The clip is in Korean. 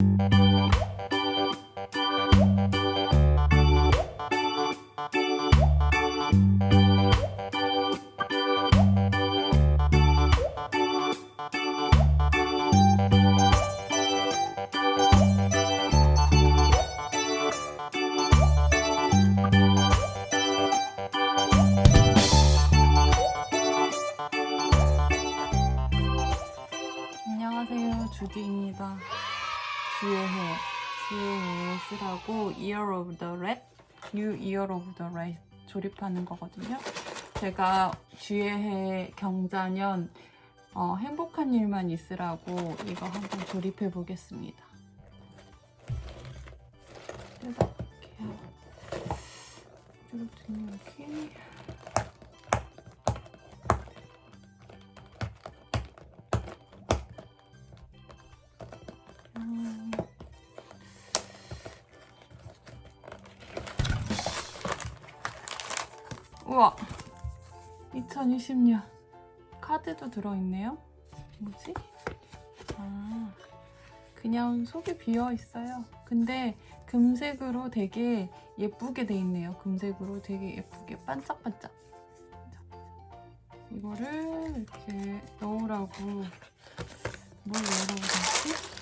Música 주의 해 주의 해에 쓰라고 Year of the Rat New Year of the Rat 조립하는 거거든요. 제가 주의 해 경자년 어, 행복한 일만 있으라고 이거 한번 조립해 보겠습니다. 뜯어볼게요 이렇게 음. 우와. 2020년. 카드도 들어있네요? 뭐지? 아. 그냥 속이 비어 있어요. 근데 금색으로 되게 예쁘게 돼 있네요. 금색으로 되게 예쁘게 반짝반짝. 이거를 이렇게 넣으라고 뭘 넣으라고 했지?